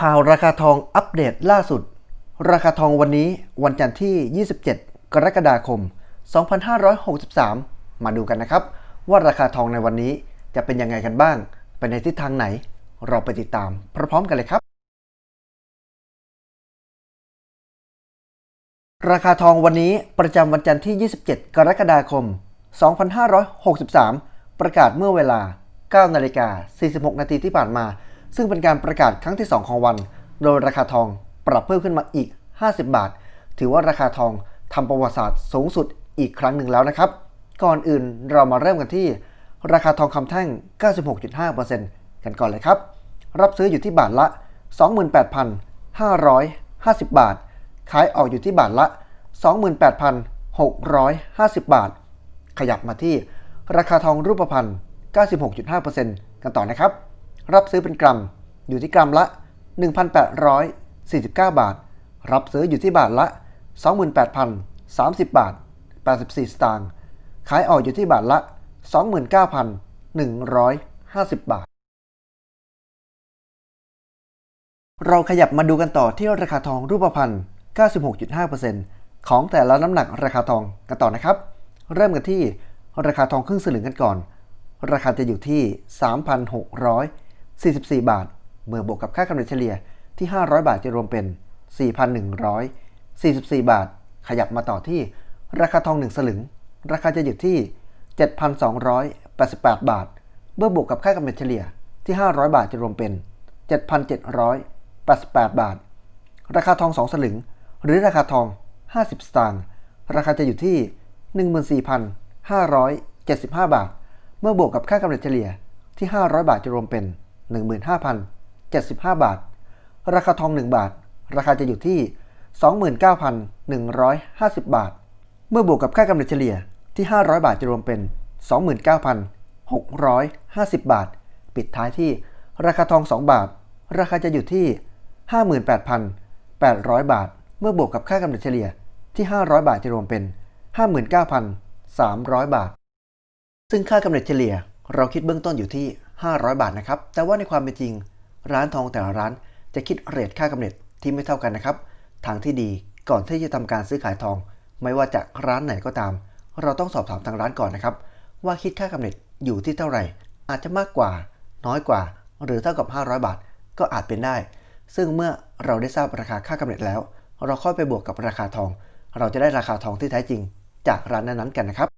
ข่าวราคาทองอัปเดตล่าสุด ราคาทองวันนี้วันจันทร์ที่ 27 กรกฎาคม 2563 มาดูกันนะครับ ว่าราคาทองในวันนี้จะเป็นยังไงกันบ้าง ไปในทิศทางไหน เราไปติดตามพร้อมๆกันเลยครับ ราคาทองวันนี้ประจำวันจันทร์ที่ 27 กรกฎาคม 2563 ประกาศเมื่อเวลา 9 นาฬิกา 46 นาทีที่ผ่านมา ซึ่งเป็นการประกาศครั้งที่ 2 ของวัน โดยราคาทองปรับเพิ่มขึ้นมาอีก 50 บาท ถือว่าราคาทองทำประวัติศาสตร์สูงสุดอีกครั้งหนึ่งแล้วนะครับ ก่อนอื่นเรามาเริ่มกันที่ ราคาทองคำแท่ง 96.5%กันก่อนเลยครับ รับซื้ออยู่ที่บาทละ 28,550 บาท ขายออกอยู่ที่บาทละ 28,650 บาท ขยับมาที่ราคาทองรูปพรรณ 96.5%กันต่อนะครับ รับซื้อเป็นกรัม อยู่ที่กรัมละ 1,849 บาท รับซื้ออยู่ที่บาทละ 28,030 บาท 84 สตางค์ ขายออกอยู่ที่บาทละ 29,150 บาท เราขยับมาดูกันต่อที่ราคาทองรูปพรรณ 96.5%ของแต่ละน้ำหนักราคาทองกันต่อนะครับ เริ่มกันที่ราคาทองครึ่งสลึงกันก่อน ราคาจะอยู่ที่ 44 บาท เมื่อบวกกับค่ากำนิดเฉลี่ยที่ 500 บาทจะรวมเป็น 4,144 บาท ขยับมาต่อที่ราคาทอง 1 สลึง ราคาจะอยู่ที่ 7,288 บาท เมื่อบวกกับค่ากำเนิดเฉลี่ยที่ 500 บาทจะรวมเป็น 7,788 บาท ราคาทอง 2 สลึง หรือราคาทอง 50 สตางค์ราคาจะอยู่ที่ 14,575 บาท เมื่อบวกกับค่ากำเนิดเฉลี่ยที่ 500 บาทจะรวมเป็น 15,075 บาท ราคาทอง 1 บาท ราคาจะอยู่ที่ 29,150 บาท เมื่อบวกกับค่ากำเนิดเฉลี่ยที่ 500 บาทจะรวมเป็น 29,650 บาท ปิดท้ายที่ราคาทอง 2 บาท ราคาจะอยู่ที่ 58,800 บาท เมื่อบวกกับค่ากำเนิดเฉลี่ยที่ 500 บาทจะรวมเป็น 59,300 บาท ซึ่งค่ากำเนิดเฉลี่ยเราคิดเบื้องต้นอยู่ที่ 500 บาทนะครับ แต่ว่าในความเป็นจริง ร้านทองแต่ละร้านจะคิดเรทค่ากำเนิดที่ไม่เท่ากันนะครับ ทางที่ดีก่อนที่จะทำการซื้อขายทอง ไม่ว่าจะร้านไหนก็ตาม เราต้องสอบถามทางร้านก่อนนะครับ ว่าคิดค่ากำเนิดอยู่ที่เท่าไหร่ อาจจะมากกว่า น้อยกว่า หรือเท่ากับ 500 บาท ก็อาจเป็นได้ ซึ่งเมื่อเราได้ทราบราคาค่ากำเนิดแล้ว เราค่อยไปบวกกับราคาทอง เราจะได้ราคาทองที่แท้จริง จากร้านนั้นๆกันนะครับ